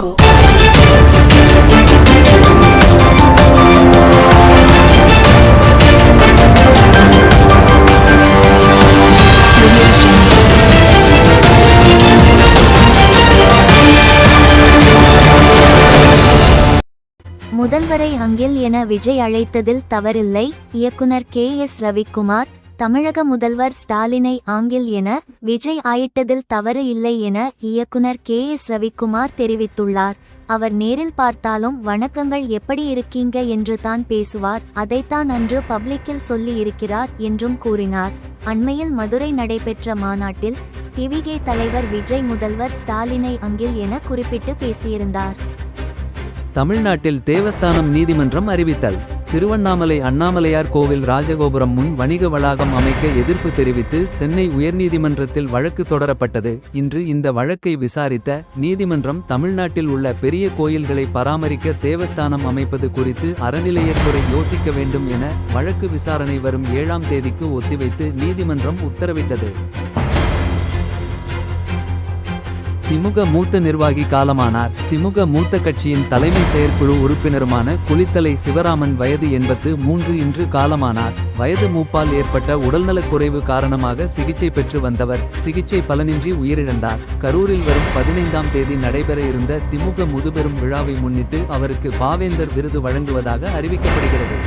Jungle. முதல்வரை அங்கில் என விஜய் அழைத்ததில் தவறில்லை இயக்குனர் கே எஸ் ரவிக்குமார் தமிழக முதல்வர் ஸ்டாலினை ஆங்கில் என விஜய் ஆயிட்டதில் தவறு இல்லை என இயக்குனர் கே எஸ் ரவிக்குமார் தெரிவித்துள்ளார். அவர் நேரில் பார்த்தாலும் வணக்கங்கள் எப்படி இருக்கீங்க? என்று தான் பேசுவார். அதைத்தான் அன்று பப்ளிக்கில் சொல்லி இருக்கிறார் என்றும் கூறினார். அண்மையில் மதுரை நடைபெற்ற மாநாட்டில் டிவிகே தலைவர் விஜய் முதல்வர் ஸ்டாலினை அங்கில் என குறிப்பிட்டு பேசியிருந்தார். தமிழ்நாட்டில் தேவஸ்தானம் நீதிமன்றம் அறிவித்தல். திருவண்ணாமலை அண்ணாமலையார் கோவில் ராஜகோபுரம் முன் வணிக வளாகம் அமைக்க எதிர்ப்பு தெரிவித்து சென்னை உயர்நீதிமன்றத்தில் வழக்கு தொடரப்பட்டது. இன்று இந்த வழக்கை விசாரித்த நீதிமன்றம் தமிழ்நாட்டில் உள்ள பெரிய கோயில்களை பராமரிக்க தேவஸ்தானம் அமைப்பது குறித்து அறநிலையத்துறை யோசிக்க வேண்டும் என வழக்கு விசாரணை வரும் ஏழாம் தேதிக்கு ஒத்திவைத்து நீதிமன்றம் உத்தரவிட்டது. திமுக மூத்த நிர்வாகி காலமானார். திமுக மூத்த கட்சியின் தலைமை செயற்குழு உறுப்பினருமான குளித்தலை சிவராமன் வயது எண்பத்து மூன்று இன்று காலமானார். வயது மூப்பால் ஏற்பட்ட உடல்நலக் குறைவு காரணமாக சிகிச்சை பெற்று வந்தவர். சிகிச்சை பலனின்றி உயிரிழந்தார். கரூரில் வரும் பதினைந்தாம் தேதி நடைபெற இருந்த திமுக முதுபெரும் விழாவை முன்னிட்டு அவருக்கு பாவேந்தர் விருது வழங்குவதாக அறிவிக்கப்படுகிறது.